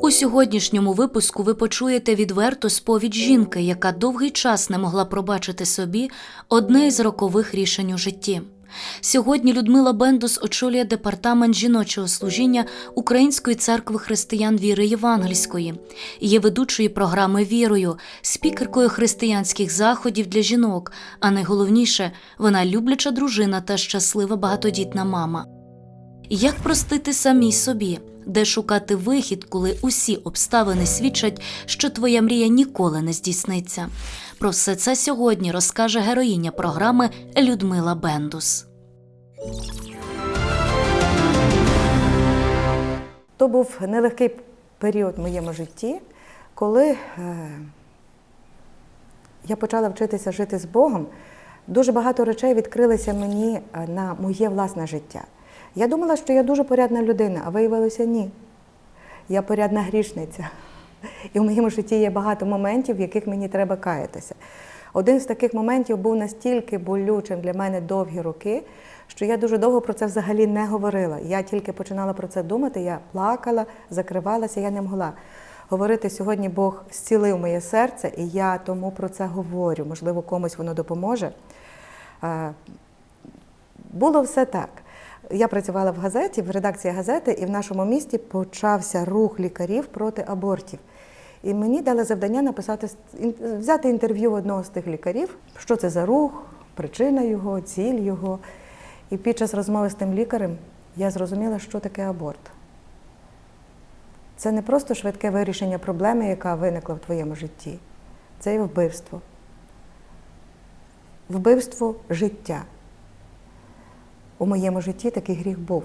У сьогоднішньому випуску ви почуєте відверту сповідь жінки, яка довгий час не могла пробачити собі одне із рокових рішень у житті. Сьогодні Людмила Бендус очолює департамент жіночого служіння Української церкви християн віри Євангельської, є ведучою програми Вірою, спікеркою християнських заходів для жінок. А найголовніше, вона любляча дружина та щаслива багатодітна мама. Як простити самій собі, де шукати вихід, коли усі обставини свідчать, що твоя мрія ніколи не здійсниться? Про все це сьогодні розкаже героїня програми Людмила Бендус. То був нелегкий період в моєму житті, коли е, я почала вчитися жити з Богом. Дуже багато речей відкрилися мені е, на моє власне життя. Я думала, що я дуже порядна людина, а виявилося ні. Я порядна грішниця. І в моєму житті є багато моментів, в яких мені треба каятися. Один з таких моментів був настільки болючим для мене довгі роки, що я дуже довго про це взагалі не говорила. Я тільки починала про це думати, я плакала, закривалася, я не могла. Говорити сьогодні Бог зцілив моє серце, і я тому про це говорю. Можливо, комусь воно допоможе. Е, Було все так. Я працювала в газеті, в редакції газети, і в нашому місті почався рух лікарів проти абортів. І мені дали завдання написати взяти інтерв'ю одного з тих лікарів, що це за рух, причина його, ціль його. І під час розмови з тим лікарем я зрозуміла, що таке аборт. Це не просто швидке вирішення проблеми, яка виникла в твоєму житті. Це і вбивство. Вбивство життя. У моєму житті такий гріх був.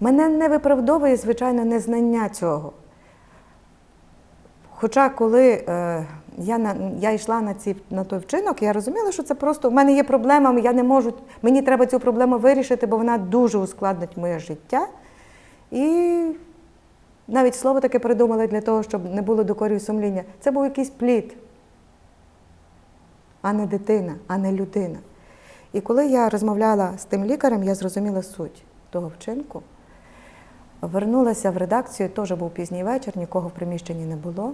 Мене не виправдовує, звичайно, незнання цього. Хоча, коли е, я, на, я йшла на, ці, на той вчинок, я розуміла, що це просто в мене є проблема, я не можу, мені треба цю проблему вирішити, бо вона дуже ускладнить моє життя. І навіть слово таке придумали для того, щоб не було докорів сумління. Це був якийсь плід, а не дитина, а не людина. І коли я розмовляла з тим лікарем, я зрозуміла суть того вчинку. Вернулася в редакцію, теж був пізній вечір, нікого в приміщенні не було.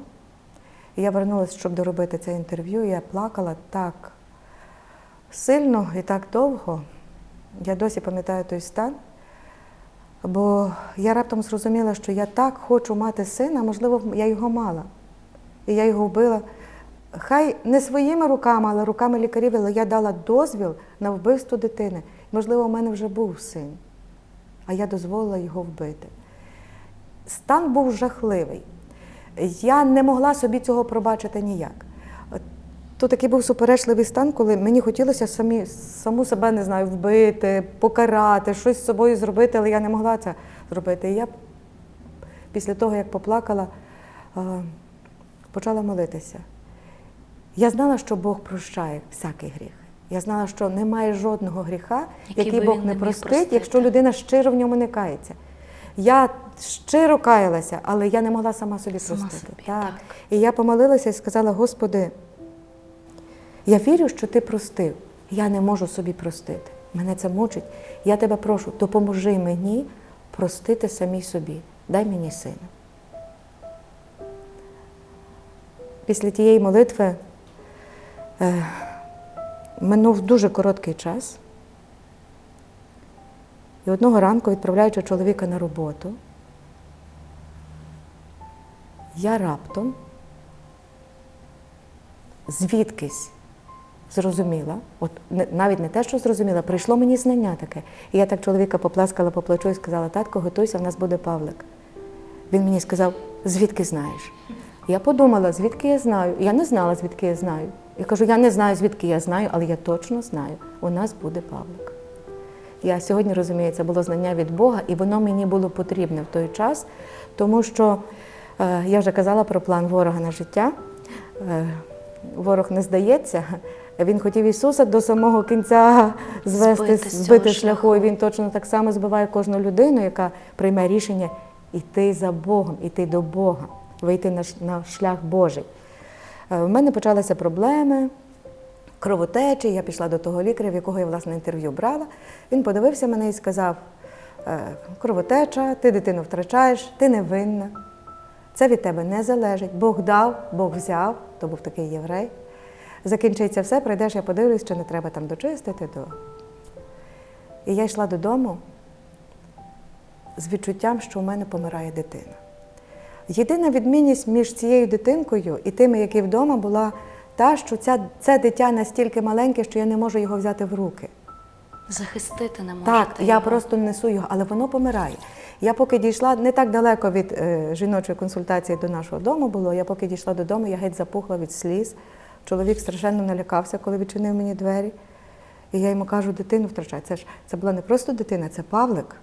І я вернулася, щоб доробити це інтерв'ю. Я плакала так сильно і так довго. Я досі пам'ятаю той стан. Бо я раптом зрозуміла, що я так хочу мати сина, можливо, я його мала. І я його вбила. Хай не своїми руками, але руками лікарів, але я дала дозвіл на вбивство дитини. Можливо, у мене вже був син, а я дозволила його вбити. Стан був жахливий. Я не могла собі цього пробачити ніяк. То такий був суперечливий стан, коли мені хотілося самі, саму себе не знаю, вбити, покарати, щось з собою зробити, але я не могла це зробити. І я після того, як поплакала, е, почала молитися. Я знала, що Бог прощає всякий гріх. Я знала, що немає жодного гріха, Який який Бог не простить, простити. якщо людина щиро в ньому не кається. Я щиро каялася, але я не могла сама собі Сама простити. собі, так. так. І я помолилася і сказала: Господи, я вірю, що ти простив. Я не можу собі простити. Мене це мучить. Я тебе прошу, допоможи мені простити самій собі. Дай мені сина. Після тієї молитви е, минув дуже короткий час. І одного ранку, відправляючи чоловіка на роботу, я раптом звідкись зрозуміла, от навіть не те, що зрозуміла, прийшло мені знання таке. І я так чоловіка поплескала по плечу і сказала: татко, готуйся, в нас буде Павлик. Він мені сказав, звідки знаєш? Я подумала, звідки я знаю. Я не знала, звідки я знаю. Я кажу, я не знаю, звідки я знаю, але я точно знаю, у нас буде Павлик. Я сьогодні розумію, це було знання від Бога, і воно мені було потрібне в той час, тому що е, я вже казала про план ворога на життя. Е, ворог не здається. Він хотів Ісуса до самого кінця звести, Збити збити, шляху. І він точно так само збиває кожну людину, яка прийме рішення йти за Богом, йти до Бога, вийти на шлях Божий. Е, У мене почалися проблеми, кровотечі. Я пішла до того лікаря, в якого я власне інтерв'ю брала. Він подивився мене і сказав: е, кровотеча, ти дитину втрачаєш, ти не винна. Це від тебе не залежить. Бог дав, Бог взяв, то був такий єврей. Закінчиться все, прийдеш, я подивлюсь, чи не треба там дочистити. То... І я йшла додому з відчуттям, що у мене помирає дитина. Єдина відмінність між цією дитинкою і тими, які вдома, була та, що ця, це дитя настільки маленьке, що я не можу його взяти в руки. Захистити не можете. Так, я його. просто несу його, але воно помирає. Я поки дійшла не так далеко від е, жіночої консультації до нашого дому було. Я поки дійшла додому, я геть запухла від сліз. Чоловік страшенно налякався, коли відчинив мені двері. І я йому кажу, дитину втрачай. Це ж це була не просто дитина, це Павлик.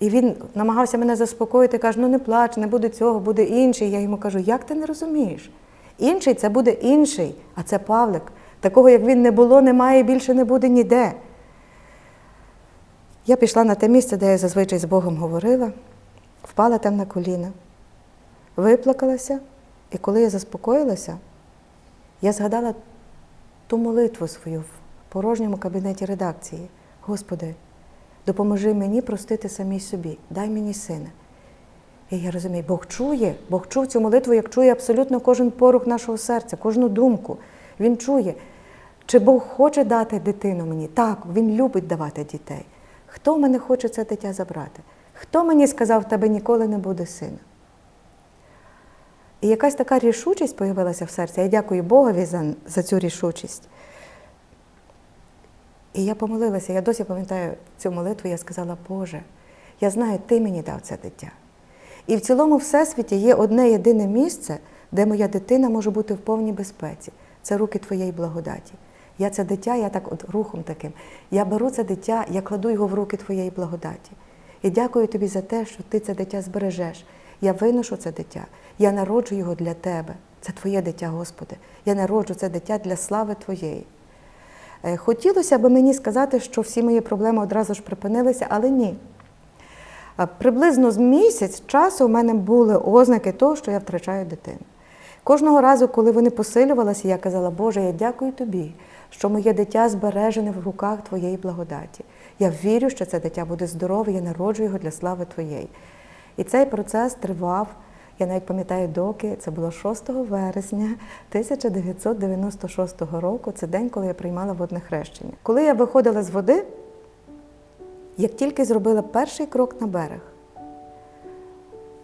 І він намагався мене заспокоїти, каже, ну не плач, не буде цього, буде інший. Я йому кажу, як ти не розумієш? Інший це буде інший, а це Павлик. Такого, як він не було, немає і більше не буде ніде. Я пішла на те місце, де я зазвичай з Богом говорила, впала там на коліна, виплакалася, і коли я заспокоїлася, я згадала ту молитву свою в порожньому кабінеті редакції. Господи, допоможи мені простити самій собі, дай мені сина. І я розумію, Бог чує, Бог чув цю молитву, як чує абсолютно кожен порух нашого серця, кожну думку. Він чує. Чи Бог хоче дати дитину мені? Так, Він любить давати дітей. Хто мене хоче це дитя забрати? Хто мені сказав, в тебе ніколи не буде сина? І якась така рішучість появилася в серці. Я дякую Богові за, за цю рішучість. І я помолилася, я досі пам'ятаю цю молитву, я сказала, Боже, я знаю, Ти мені дав це дитя. І в цілому всесвіті є одне єдине місце, де моя дитина може бути в повній безпеці. Це руки Твоєї благодаті. Я це дитя, я так от рухом таким. Я беру це дитя, я кладу його в руки Твоєї благодаті. І дякую тобі за те, що ти це дитя збережеш. Я виношу це дитя, я народжу його для тебе. Це Твоє дитя, Господи. Я народжу це дитя для слави Твоєї. Е, Хотілося б мені сказати, що всі мої проблеми одразу ж припинилися, але ні. Приблизно з місяць часу у мене були ознаки того, що я втрачаю дитину. Кожного разу, коли вони посилювалися, я казала, Боже, я дякую тобі, що моє дитя збережене в руках Твоєї благодаті. Я вірю, що це дитя буде здорове, я народжу його для слави Твоєї. І цей процес тривав, я навіть пам'ятаю доки, це було 6 вересня 1996 року, це день, коли я приймала водне хрещення. Коли я виходила з води, як тільки зробила перший крок на берег,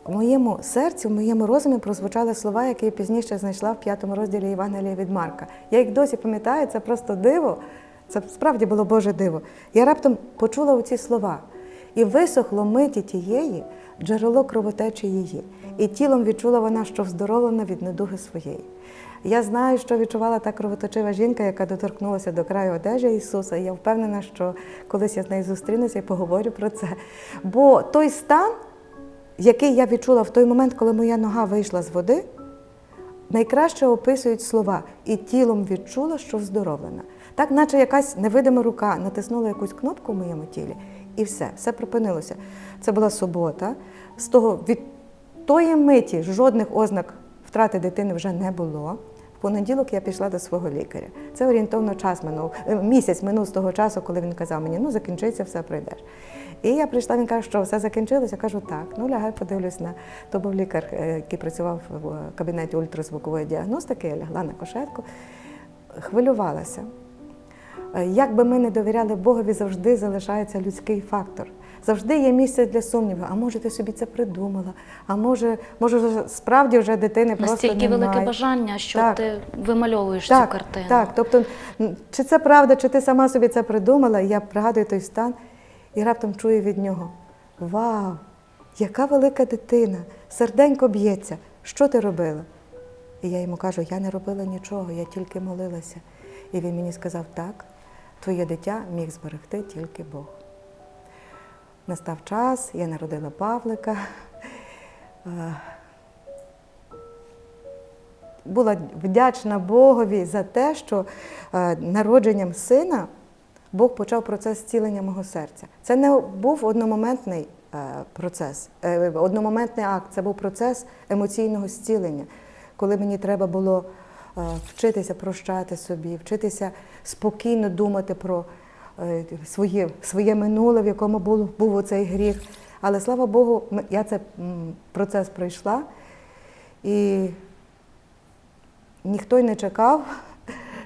в моєму серці, в моєму розумі прозвучали слова, які я пізніше знайшла в п'ятому розділі Євангелія від Марка. Я їх досі пам'ятаю, це просто диво. Це справді було Боже диво. Я раптом почула оці слова. І висохло миті тієї джерело кровотечі її. І тілом відчула вона, що вздоровлена від недуги своєї. Я знаю, що відчувала та кровоточива жінка, яка доторкнулася до краю одежі Ісуса. І я впевнена, що колись я з нею зустрінуся і поговорю про це. Бо той стан, який я відчула в той момент, коли моя нога вийшла з води, найкраще описують слова і тілом відчула, що вздоровлена. Так, наче якась невидима рука натиснула якусь кнопку в моєму тілі, і все, все припинилося. Це була субота. З того від тої миті жодних ознак втрати дитини вже не було. В понеділок я пішла до свого лікаря. Це орієнтовно час минув, е, місяць минув з того часу, коли він казав мені, ну закінчиться, все пройдеш. І я прийшла, він каже, що все закінчилося. Я кажу, так, ну лягай, подивлюсь на то був лікар, е, який працював в кабінеті ультразвукової діагностики. Я лягла на кошетку, хвилювалася. Е, Як би ми не довіряли Богові, завжди залишається людський фактор. Завжди є місце для сумніву. А може, ти собі це придумала? А може, може справді вже дитини просто Настільки немає. велике бажання, що Так. ти вимальовуєш так, цю картину. Так, тобто, чи це правда, чи ти сама собі це придумала? Я пригадую той стан і раптом чую від нього: Вау, яка велика дитина! Серденько б'ється. Що ти робила? І я йому кажу, я не робила нічого, я тільки молилася. І він мені сказав, так, твоє дитя міг зберегти тільки Бог. Настав час, я народила Павлика. Е, Була вдячна Богові за те, що е, народженням сина Бог почав процес зцілення мого серця. Це не був одномоментний е, процес, одномоментний акт, це був процес емоційного зцілення, коли мені треба було вчитися прощати собі, вчитися спокійно думати про е, своє, своє минуле, в якому був, був оцей гріх. Але слава Богу, я цей процес пройшла. І ніхто й не чекав,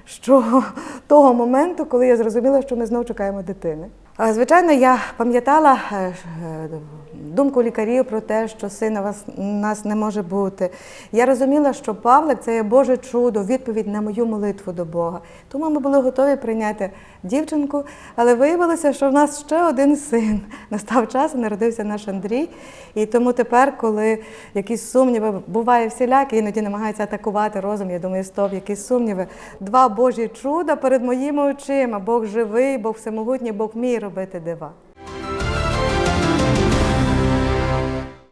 що того моменту, коли я зрозуміла, що ми знов чекаємо дитини. Звичайно, я пам'ятала е, е, думку лікарів про те, що сина вас нас не може бути. Я розуміла, що Павлик це є Боже чудо, відповідь на мою молитву до Бога. Тому ми були готові прийняти дівчинку, але виявилося, що в нас ще один син. Настав час, народився наш Андрій. І тому тепер, коли якісь сумніви, буває всілякі, іноді намагаються атакувати розум, я думаю, стоп, якісь сумніви. Два Божі чуда перед моїми очима. Бог живий, Бог всемогутній, Бог вміє робити дива.